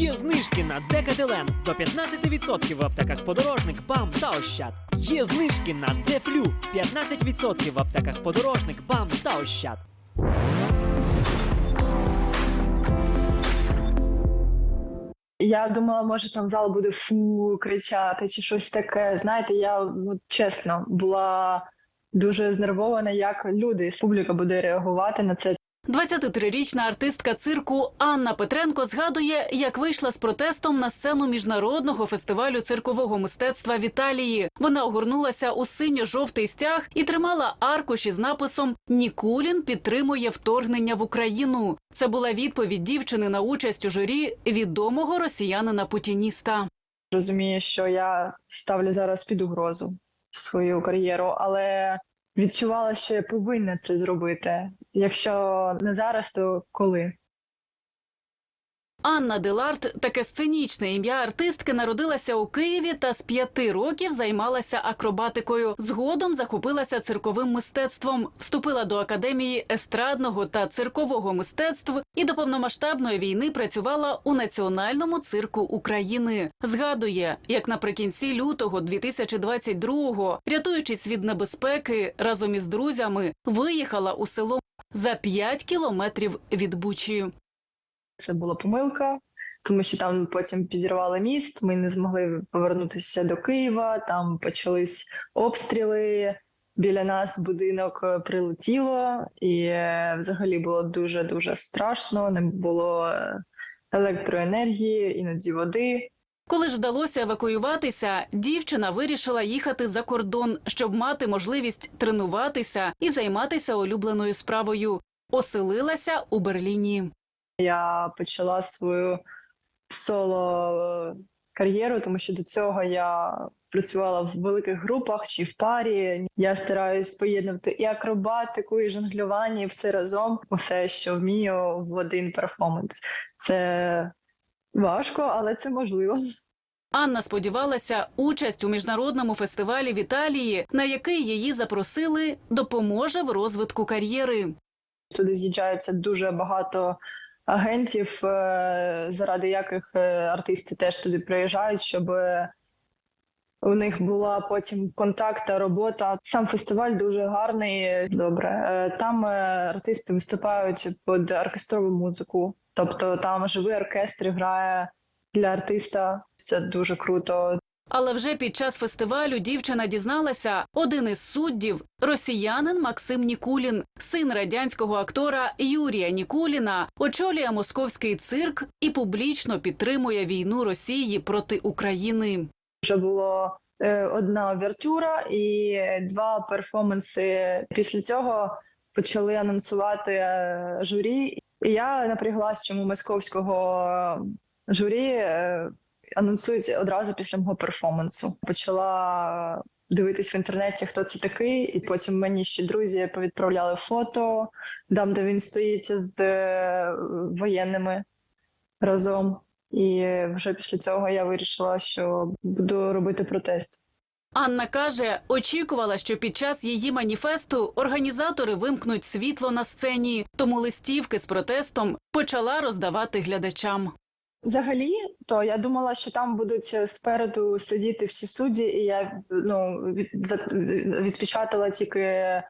Є знижки на Декателен до 15% в аптеках Подорожник, БАМ та Ощад. Є знижки на Дефлю 15% в аптеках Подорожник, БАМ та Ощад. Я думала, може там зал буде фу кричати чи щось таке. Знаєте, я ну чесно була дуже знервована, як люди, публіка буде реагувати на це. 23-річна артистка цирку Анна Петренко згадує, як вийшла з протестом на сцену міжнародного фестивалю циркового мистецтва в Італії. Вона огорнулася у синьо-жовтий стяг і тримала аркуш із написом Нікулін підтримує вторгнення в Україну. Це була відповідь дівчини на участь у журі відомого росіянина путініста. Розумію, що я ставлю зараз під угрозу свою кар'єру, але відчувала, що я повинна це зробити. Якщо не зараз, то коли? Анна Деларт, таке сценічне ім'я артистки, народилася у Києві та з п'яти років займалася акробатикою. Згодом захопилася цирковим мистецтвом, вступила до академії естрадного та циркового мистецтв і до повномасштабної війни працювала у національному цирку України. Згадує, як наприкінці лютого 2022-го, рятуючись від небезпеки, разом із друзями виїхала у село за 5 кілометрів від Бучі. Це була помилка, тому що там потім підірвали міст. Ми не змогли повернутися до Києва. Там почались обстріли. Біля нас будинок е, прилетіло, і е, взагалі було дуже дуже страшно. Не було е, електроенергії, іноді води. Коли ж вдалося евакуюватися, дівчина вирішила їхати за кордон, щоб мати можливість тренуватися і займатися улюбленою справою. Оселилася у Берліні. Я почала свою соло кар'єру, тому що до цього я працювала в великих групах чи в парі. Я стараюсь поєднувати і акробатику, і жонглювання, і все разом, усе, що вмію в один перформанс. Це важко, але це можливо. Анна сподівалася, участь у міжнародному фестивалі в Італії, на який її запросили, допоможе в розвитку кар'єри. Туди з'їжджається дуже багато агентів, е, заради яких е, артисти теж туди приїжджають, щоб у них була потім контакт та робота. Сам фестиваль дуже гарний. Добре. Е, Там артисти виступають під оркестрову музику, тобто там живий оркестр грає для артиста. Це дуже круто. Але вже під час фестивалю дівчина дізналася, один із суддів росіянин Максим Нікулін, син радянського актора Юрія Нікуліна, очолює московський цирк і публічно підтримує війну Росії проти України. Вже було е, одна овертюра і два перформанси. Після цього почали анонсувати е, журі. І я напряглась, чому московського журі е, анонсують одразу після мого перформансу. Почала дивитись в інтернеті, хто це такий, і потім мені ще друзі повідправляли фото, там, де він стоїть з е, воєнними разом. І вже після цього я вирішила, що буду робити протест. Анна каже, очікувала, що під час її маніфесту організатори вимкнуть світло на сцені, тому листівки з протестом почала роздавати глядачам. Взагалі, то я думала, що там будуть спереду сидіти всі судді, і я ну від, відпечатала тільки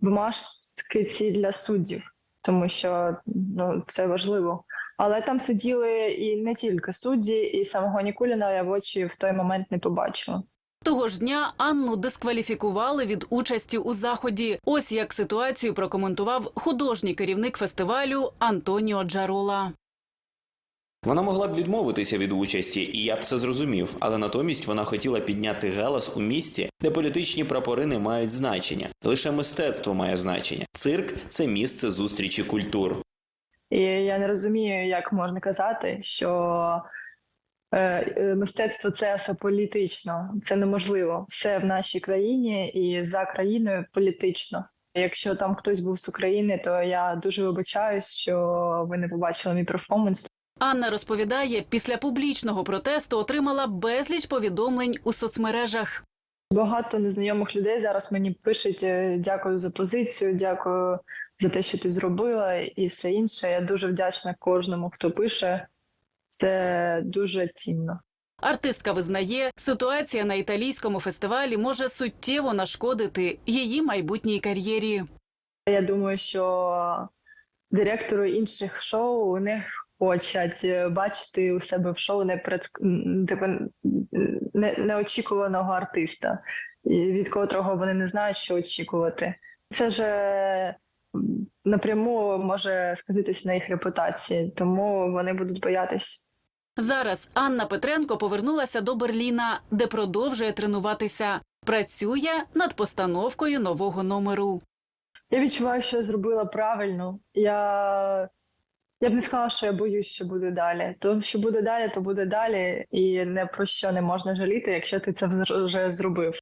бумажки ці для суддів, тому що ну це важливо. Але там сиділи і не тільки судді, і самого Нікуліна я в очі в той момент не побачила. Того ж дня Анну дискваліфікували від участі у заході. Ось як ситуацію прокоментував художній керівник фестивалю Антоніо Джарола. Вона могла б відмовитися від участі, і я б це зрозумів, але натомість вона хотіла підняти галас у місці, де політичні прапори не мають значення. Лише мистецтво має значення. Цирк це місце зустрічі культур. І я не розумію, як можна казати, що е, е, мистецтво це асополітично. Це неможливо. Все в нашій країні і за країною політично. Якщо там хтось був з України, то я дуже вибачаюсь, що ви не побачили мій перформанс. Анна розповідає, після публічного протесту отримала безліч повідомлень у соцмережах. Багато незнайомих людей зараз мені пишуть е, дякую за позицію, дякую за те, що ти зробила, і все інше. Я дуже вдячна кожному, хто пише. Це дуже цінно. Артистка визнає, ситуація на італійському фестивалі може суттєво нашкодити її майбутній кар'єрі. Я думаю, що директори інших шоу не хочуть е, бачити у себе в шоу непредск... типу, не, неочікуваного артиста, від котрого вони не знають, що очікувати. Це ж е, напряму може сказатися на їх репутації, тому вони будуть боятись. Зараз Анна Петренко повернулася до Берліна, де продовжує тренуватися. Працює над постановкою нового номеру. Я відчуваю, що я зробила правильно. Я, я б не сказала, що я боюсь, що буде далі. То, що буде далі, то буде далі, і не про що не можна жаліти, якщо ти це вже зробив.